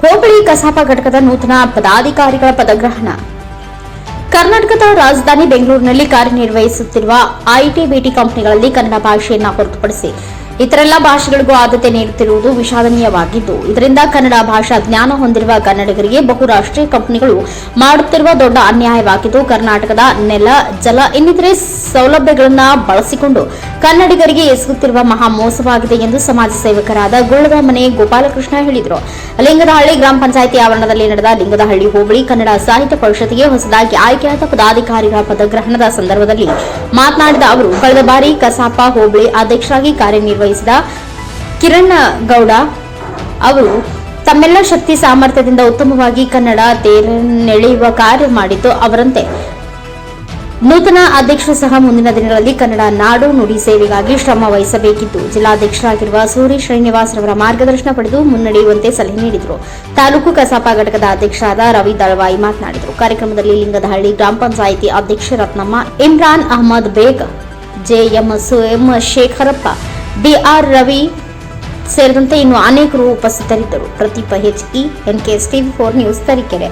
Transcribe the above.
ಹೋಬಳಿ ಕಸಾಪ ಘಟಕದ ನೂತನ ಪದಾಧಿಕಾರಿಗಳ ಪದಗ್ರಹಣ. ಕರ್ನಾಟಕದ ರಾಜಧಾನಿ ಬೆಂಗಳೂರಿನಲ್ಲಿ ಕಾರ್ಯನಿರ್ವಹಿಸುತ್ತಿರುವ ಐಟಿ ಬಿಟಿ ಕಂಪನಿಗಳಲ್ಲಿ ಕನ್ನಡ ಭಾಷೆಯನ್ನು ಹೊರತುಪಡಿಸಿ ಇತರೆಲ್ಲ ಭಾಷೆಗಳಿಗೂ ಆದ್ಯತೆ ನೀಡುತ್ತಿರುವುದು ವಿಷಾದನೀಯವಾಗಿದ್ದು, ಇದರಿಂದ ಕನ್ನಡ ಭಾಷಾ ಜ್ಞಾನ ಹೊಂದಿರುವ ಕನ್ನಡಿಗರಿಗೆ ಬಹುರಾಷ್ಟ್ರೀಯ ಕಂಪನಿಗಳು ಮಾಡುತ್ತಿರುವ ದೊಡ್ಡ ಅನ್ಯಾಯವಾಗಿದ್ದು, ಕರ್ನಾಟಕದ ನೆಲ, ಜಲ ಇನ್ನಿತರೆ ಸೌಲಭ್ಯಗಳನ್ನು ಬಳಸಿಕೊಂಡು ಕನ್ನಡಿಗರಿಗೆ ಎಸಗುತ್ತಿರುವ ಮಹಾ ಮೋಸವಾಗಿದೆ ಎಂದು ಸಮಾಜ ಸೇವಕರಾದ ಗುಳದ ಮನೆ ಗೋಪಾಲಕೃಷ್ಣ ಹೇಳಿದರು. ಲಿಂಗದಹಳ್ಳಿ ಗ್ರಾಮ ಪಂಚಾಯಿತಿ ಆವರಣದಲ್ಲಿ ನಡೆದ ಲಿಂಗದಹಳ್ಳಿ ಹೋಬಳಿ ಕನ್ನಡ ಸಾಹಿತ್ಯ ಪರಿಷತ್ಗೆ ಹೊಸದಾಗಿ ಆಯ್ಕೆಯಾದ ಪದಾಧಿಕಾರಿಗಳ ಪದಗ್ರಹಣದ ಸಂದರ್ಭದಲ್ಲಿ ಮಾತನಾಡಿದ ಅವರು, ಕಳೆದ ಬಾರಿ ಕಸಾಪ ಹೋಬಳಿ ಅಧ್ಯಕ್ಷರಾಗಿ ಕಾರ್ಯನಿರ್ವಹಿಸಿದ ಕಿರಣ್ ಗೌಡ ಅವರು ತಮ್ಮೆಲ್ಲ ಶಕ್ತಿ ಸಾಮರ್ಥ್ಯದಿಂದ ಉತ್ತಮವಾಗಿ ಕನ್ನಡ ತೇರನ್ನೆಳೆಯುವ ಕಾರ್ಯ ಮಾಡಿದ್ದು ಅವರಂತೆ. ನೂತನ ಅಧ್ಯಕ್ಷರು ಸಹ ಮುಂದಿನ ದಿನಗಳಲ್ಲಿ ಕನ್ನಡ ನಾಡು ನುಡಿ ಸೇವೆಗಾಗಿ ಶ್ರಮ ವಹಿಸಬೇಕಿದ್ದು ಜಿಲ್ಲಾಧ್ಯಕ್ಷರಾಗಿರುವ ಸೂರಿ ಶ್ರೀನಿವಾಸ್ ರವರ ಮಾರ್ಗದರ್ಶನ ಪಡೆದು ಮುನ್ನಡೆಯುವಂತೆ ಸಲಹೆ ನೀಡಿದರು. ತಾಲೂಕು ಕಸಾಪ ಘಟಕದ ಅಧ್ಯಕ್ಷರಾದ ರವಿ ದಳವಾಯಿ ಮಾತನಾಡಿದರು. ಕಾರ್ಯಕ್ರಮದಲ್ಲಿ ಲಿಂಗದಹಳ್ಳಿ ಗ್ರಾಮ ಪಂಚಾಯಿತಿ ಅಧ್ಯಕ್ಷ ರತ್ನಮ್ಮ, ಇಮ್ರಾನ್ ಅಹಮದ್ ಬೇಗ್, ಜೆಎಂ ಸುಎಂ ಶೇಖರಪ್ಪ ಬಿಆರ್ ರವಿ ಸೇರಿದಂತೆ ಇನ್ನು ಅನೇಕರು ಉಪಸ್ಥಿತರಿದ್ದರು. Pradeepa N K TV four news Tarikere.